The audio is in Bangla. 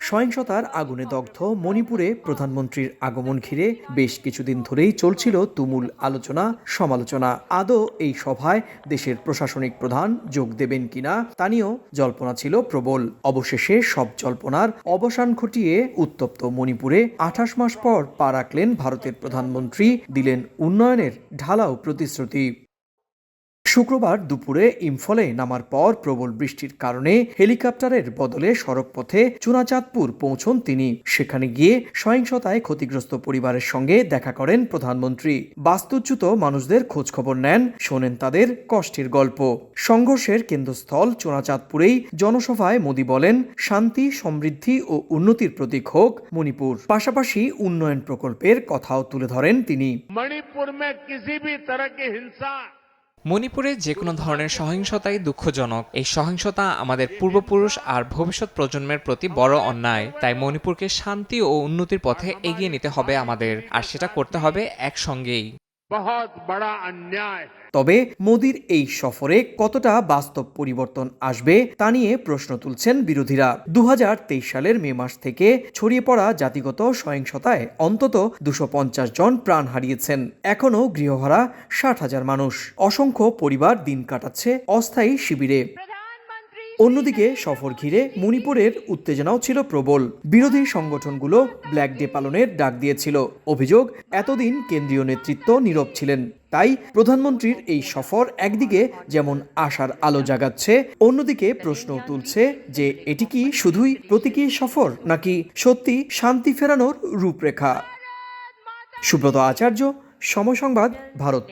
সহিংসতার আগুনে দগ্ধ মণিপুরে প্রধানমন্ত্রীর আগমন ঘিরে বেশ কিছুদিন ধরেই চলছিল তুমুল আলোচনা, সমালোচনা। আদৌ এই সভায় দেশের প্রশাসনিক প্রধান যোগ দেবেন কিনা তা নিয়েও জল্পনা ছিল প্রবল। অবশেষে সব জল্পনার অবসান ঘটিয়ে উত্তপ্ত মণিপুরে আঠাশ মাস পর পা রাখলেন ভারতের প্রধানমন্ত্রী, দিলেন উন্নয়নের ঢালাও প্রতিশ্রুতি। শুক্রবার দুপুরে ইম্ফলে নামার পর প্রবল বৃষ্টির কারণে হেলিকপ্টারের বদলে সড়কপথে চুনাচাঁদপুর পৌঁছন তিনি। সেখানে গিয়ে সহিংসতায় ক্ষতিগ্রস্ত পরিবারের সঙ্গে দেখা করেন প্রধানমন্ত্রী। বাস্তুচ্যুত মানুষদের খোঁজখবর নেন, শোনেন তাদের কষ্টের গল্প। সংঘর্ষের কেন্দ্রস্থল চুনাচাঁদপুরেই জনসভায় মোদী বলেন, শান্তি, সমৃদ্ধি ও উন্নতির প্রতীক হোক মণিপুর। পাশাপাশি উন্নয়ন প্রকল্পের কথাও তুলে ধরেন তিনি। মণিপুর মে হিংসা মণিপুরে যে কোনো ধরনের সহিংসতাই দুঃখজনক। এই সহিংসতা আমাদের পূর্বপুরুষ আর ভবিষ্যৎ প্রজন্মের প্রতি বড় অন্যায়। তাই মণিপুরকে শান্তি ও উন্নতির পথে এগিয়ে নিতে হবে আমাদের, আর সেটা করতে হবে একসঙ্গেই। তবে মোদির এই সফরে কতটা বাস্তব পরিবর্তন আসবে তা নিয়ে প্রশ্ন তুলছেন বিরোধীরা। দু হাজার তেইশ সালের মে মাস থেকে ছড়িয়ে পড়া জাতিগত সহিংসতায় অন্তত দুশো জন প্রাণ হারিয়েছেন। এখনও গৃহহারা ষাট হাজার মানুষ। অসংখ্য পরিবার দিন কাটাচ্ছে অস্থায়ী শিবিরে। অন্যদিকে সফর ঘিরে মণিপুরের উত্তেজনাও ছিল প্রবল। বিরোধী সংগঠনগুলো ব্ল্যাক ডে পালনের ডাক দিয়েছিল। অভিযোগ, এতদিন কেন্দ্রীয় নেতৃত্ব নীরব ছিলেন। তাই প্রধানমন্ত্রীর এই সফর একদিকে যেমন আশার আলো জাগাচ্ছে, অন্যদিকে প্রশ্ন তুলছে যে এটি কি শুধুই প্রতীকী সফর, নাকি সত্যি শান্তি ফেরানোর রূপরেখা? সুব্রত আচার্য, সময় সংবাদ, ভারত।